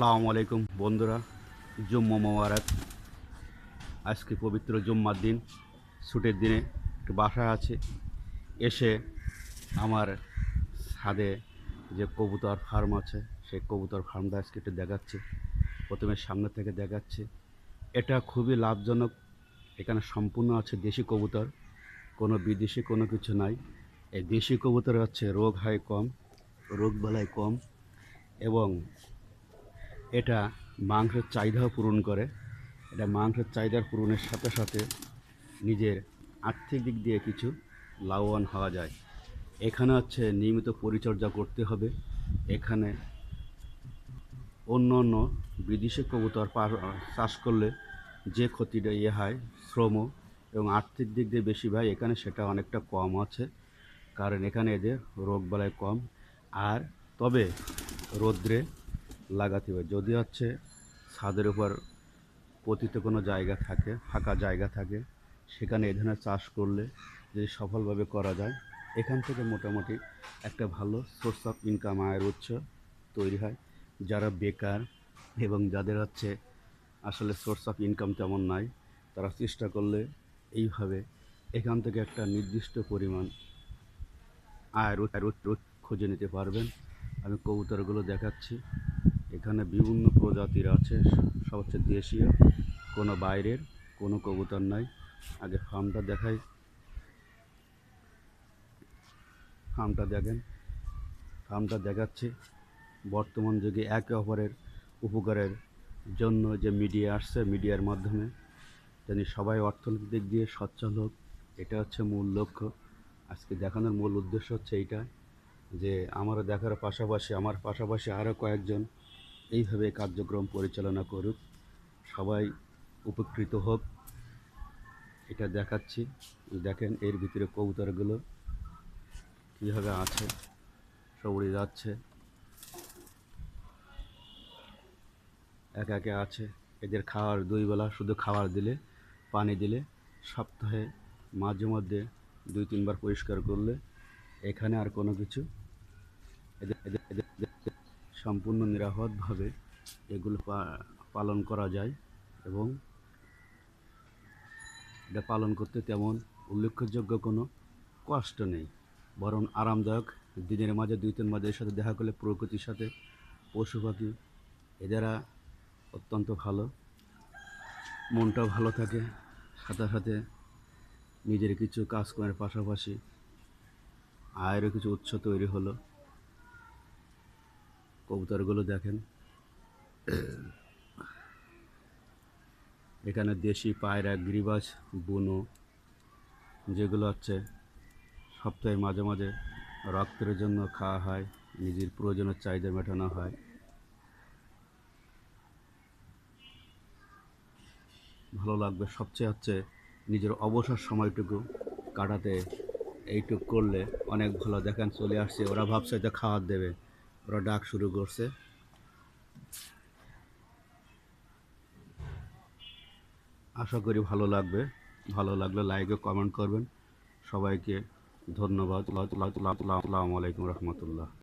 আসসালামু আলাইকুম বন্ধুরা, জুম্মা মোবারক। আজকে পবিত্র জুম্মার দিন, ছুটির দিনে একটু বাসায় আছে। এসে আমার ছাদে যে কবুতর ফার্ম আছে, সেই কবুতর ফার্মটা আজকে একটু দেখাচ্ছে। প্রথমে সামনে থেকে দেখাচ্ছে। এটা খুবই লাভজনক। এখানে সম্পূর্ণ আছে দেশি কবুতর। কোনো বিদেশি কোনো কিছু নাই। এই দেশি কবুতর হচ্ছে রোগ হয় কম, রোগ বালাই কম এবং এটা মাংসের চাহিদাও পূরণ করে। এটা মাংসের চাহিদার পূরণের সাথে সাথে নিজের আর্থিক দিক দিয়ে কিছু লাভবান হওয়া যায়। এখানে হচ্ছে নিয়মিত পরিচর্যা করতে হবে। এখানে অন্য অন্য বিদেশি কবুতর চাষ করলে যে ক্ষতিটা ইয়ে হয়, শ্রম এবং আর্থিক দিক দিয়ে বেশি হয় এখানে সেটা অনেকটা কম আছে। কারণ এখানে এদের রোগ বালাই কম। আর তবে রৌদ্রে লাগাতে হবে যদি হচ্ছে ছাদের উপর পতিত কোনো জায়গা থাকে ফাঁকা জায়গা থাকে সেখানে এ ধরনের চাষ করলে যদি সফলভাবে করা যায় এখান থেকে মোটামুটি একটা ভালো সোর্স অফ ইনকাম আয়ের উৎস তৈরি হয় যারা বেকার এবং যাদের হচ্ছে আসলে সোর্স অফ ইনকাম তেমন নাই তারা চেষ্টা করলে এইভাবে এখান থেকে একটা নির্দিষ্ট পরিমাণ আয়ের খুঁজে নিতে পারবেন আমি কবুতরগুলো দেখাচ্ছি এখানে বিভিন্ন প্রজাতির আছে সব হচ্ছে দেশীয়, কোনো বাইরের, কোনো কবুতর নাই। আগে ফার্মটা দেখাই। ফার্মটা দেখেন। ফার্মটা দেখাচ্ছি। বর্তমান যুগে একে অপরের উপকারের জন্য যে মিডিয়া আসছে, মিডিয়ার মাধ্যমে যেন সবাই অর্থনৈতিক দিক দিয়ে সচ্ছল হোক, এটা হচ্ছে মূল লক্ষ্য। আজকে দেখানোর মূল উদ্দেশ্য হচ্ছে এইটা, যে আমারও দেখার পাশাপাশি, আমার পাশাপাশি আরও কয়েকজন এইভাবে কার্যক্রম পরিচালনা করুক, সবাই উপকৃত হোক। এটা দেখাচ্ছি। দেখেন, এর ভিতরে কবুতরগুলো কীভাবে আছে সব যাচ্ছে। এক একে আছে। এদের খাওয়ার দুই বেলা, শুধু খাবার দিলে, পানি দিলে সপ্তাহে মাঝে মধ্যে দুই তিনবার পরিষ্কার করলে এখানে আর কোনো কিছু এদের এদের সম্পূর্ণ নিরাপদভাবে এগুলো পালন করা যায় এবং এটা পালন করতে তেমন উল্লেখযোগ্য কোনো কষ্ট নেই। বরং আরামদায়ক দিনের মাঝে, দুই তিন মাঝে সাথে দেখা করলে প্রকৃতির সাথে পশু পাখি, এদেরা অত্যন্ত ভালো। মনটাও ভালো থাকে, সাথে সাথে নিজের কিছু কাজকর্মের পাশাপাশি আয়েরও কিছু উৎস তৈরি হলো। কবুতরগুলো দেখেন। এখানে দেশি পায়রা, গিরিবাজ, বুনো, যেগুলো হচ্ছে সপ্তাহে মাঝে মাঝে রক্তের জন্য খাওয়া হয়, নিজের প্রয়োজনের চাহিদা মেটানো হয়। ভালো লাগবে। সবচেয়ে হচ্ছে নিজের অবসর সময়টুকু কাটাতে, এইটুকু করলে অনেক ভালো। দেখেন চলে আসছে, ওরা ভাবছে যে খাবার দেবে। ওরা ডাক শুরু করছে। আশা করি ভালো লাগবে। ভালো লাগলে লাইকে কমেন্ট করবেন। সবাইকে ধন্যবাদ। আলাইকুম রহমতুল্লাহ।